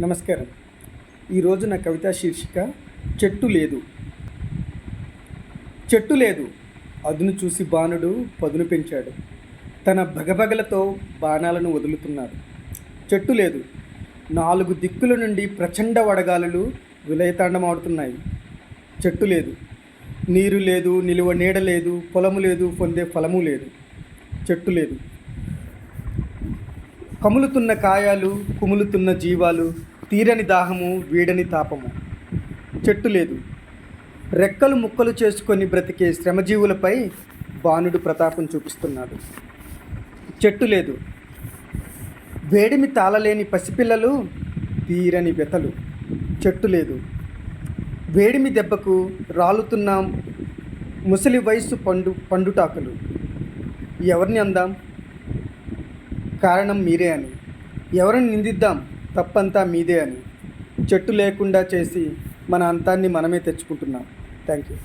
నమస్కారం. ఈరోజు నా కవితా శీర్షిక చెట్టు లేదు. చెట్టు లేదు. అదును చూసి బాణుడు పదును పెంచాడు. తన భగభగలతో బాణాలను వదులుతున్నాడు. చెట్టు లేదు. నాలుగు దిక్కుల నుండి ప్రచండ వడగాలులు విలయతాండమాడుతున్నాయి. చెట్టు లేదు. నీరు లేదు నిలువ నీడ లేదు పొలము లేదు పొందే ఫలము లేదు. చెట్టు లేదు. కములుతున్న కాయాలు కుములుతున్న జీవాలు తీరని దాహము వీడని తాపము. చెట్టు లేదు. రెక్కలు ముక్కలు చేసుకొని బ్రతికే శ్రమజీవులపై బాణుడు ప్రతాపం చూపిస్తున్నాడు. చెట్టు లేదు. వేడిమి తాళలేని పసిపిల్లలు తీరని వెతలు. చెట్టు లేదు. వేడిమి దెబ్బకు రాలుతున్న ముసలి వయస్సు పండు పండుటాకులు. ఎవరిని అందాం? కారణం మీరే అని. ఎవరిని నిందిద్దాం తప్పంతా మీదే అని. చెట్టు లేకుండా చేసి మన అంతాన్ని మనమే తెచ్చుకుంటున్నాం. Thank you